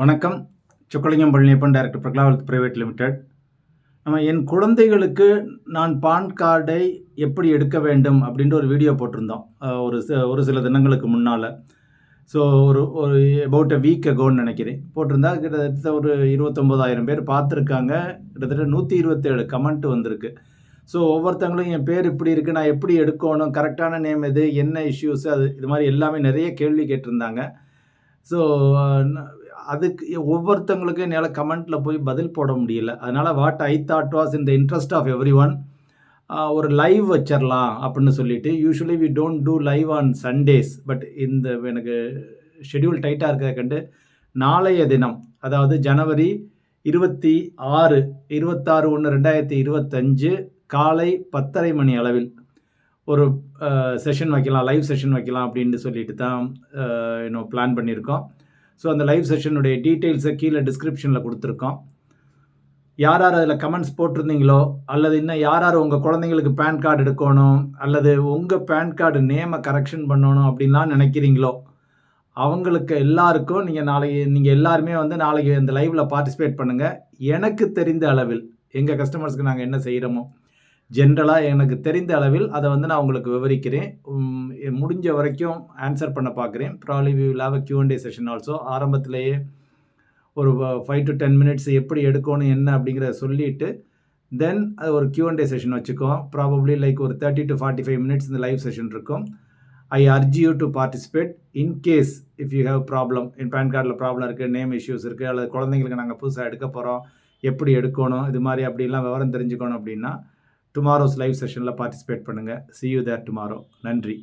வணக்கம். சொக்கலிங்கம் பழனியப்பன் டைரக்டர் பிரகலாவத் private limited நம்ம என் குழந்தைகளுக்கு நான் பான் கார்டை எப்படி எடுக்க வேண்டும் அப்படின்ட்டு ஒரு வீடியோ போட்டிருந்தோம். ஒரு ஒரு சில தினங்களுக்கு முன்னால். ஸோ ஒரு ஒரு அபவுட் அ வீக் அகோன்னு நினைக்கிறேன். போட்டிருந்தா கிட்டத்தட்ட ஒரு இருபத்தொம்போதாயிரம் பேர் பார்த்துருக்காங்க. கிட்டத்தட்ட நூற்றி இருபத்தேழு கமெண்ட் வந்திருக்கு. ஸோ ஒவ்வொருத்தங்களும் என் பேர் இப்படி இருக்குது நான் எப்படி எடுக்கணும் கரெக்டான நேம் எது என்ன இஷ்யூஸ் அது இது மாதிரி எல்லாமே நிறைய கேள்வி கேட்டிருந்தாங்க. ஸோ அதுக்கு ஒவ்வொருத்தங்களுக்கும் என்னால் கமெண்ட்டில் போய் பதில் போட முடியல. அதனால் what I thought was in the interest of every one ஒரு லைவ் வச்சிடலாம் அப்படின்னு சொல்லிட்டு usually we don't do live on Sundays but இந்த எனக்கு ஷெடியூல் டைட்டாக இருக்கிறத கண்டு நாளைய தினம் அதாவது ஜனவரி இருபத்தி ஆறு இருபத்தாறு ஒன்று ரெண்டாயிரத்தி இருபத்தஞ்சு காலை பத்தரை மணி அளவில் ஒரு செஷன் வைக்கலாம் லைவ் செஷன் வைக்கலாம் அப்படின்ட்டு சொல்லிட்டு தான் இன்னும் பிளான் பண்ணியிருக்கோம். ஸோ அந்த லைவ் செஷனுடைய டீட்டெயில்ஸை கீழே டிஸ்கிரிப்ஷனில் கொடுத்துருக்கோம். யார் யார் அதில் கமெண்ட்ஸ் போட்டிருந்தீங்களோ அல்லது இன்னும் யார் யார் உங்கள் குழந்தைங்களுக்கு பேன் கார்டு எடுக்கணும் அல்லது உங்கள் பேன் கார்டு நேமை கரெக்ஷன் பண்ணணும் அப்படின்லாம் நினைக்கிறீங்களோ அவங்களுக்கு எல்லாருக்கும் நீங்கள் நாளைக்கு நீங்கள் எல்லாருமே வந்து நாளைக்கு இந்த லைவில் பார்ட்டிசிபேட் பண்ணுங்கள் எனக்கு தெரிந்த அளவில் எங்கள் கஸ்டமர்ஸ்க்கு நாங்கள் என்ன செய்கிறோமோ ஜென்ரலாக எனக்கு தெரிந்த அளவில் அதை வந்து நான் உங்களுக்கு விவரிக்கிறேன். முடிஞ்ச வரைக்கும் ஆன்சர் பண்ண பார்க்குறேன். Probably we will have a Q and A session also ஆரம்பத்திலேயே ஒரு ஃபைவ் டு டென் மினிட்ஸ் எப்படி எடுக்கணும் என்ன அப்படிங்கிறத சொல்லிட்டு தென் அது ஒரு கியூஎன்டே செஷன் வச்சுக்கோம் ப்ராபப்ளி லைக் ஒரு thirty to forty five minutes இந்த லைவ் செஷன் இருக்கும். I urge you to participate in case if you have problem N pan கார்டில் ப்ராப்ளம் இருக்குது நேம் இஷ்யூஸ் இருக்குது அல்லது குழந்தைங்களுக்கு நாங்கள் புதுசாக எடுக்க போகிறோம் எப்படி எடுக்கணும் இது மாதிரி அப்படிலாம் விவரம் தெரிஞ்சுக்கணும் அப்படின்னா டுமாரோஸ் லைவ் செஷனில் பார்ட்டிசிபேட் பண்ணுங்கள் சி யூ தேர் டுமாரோ நன்றி.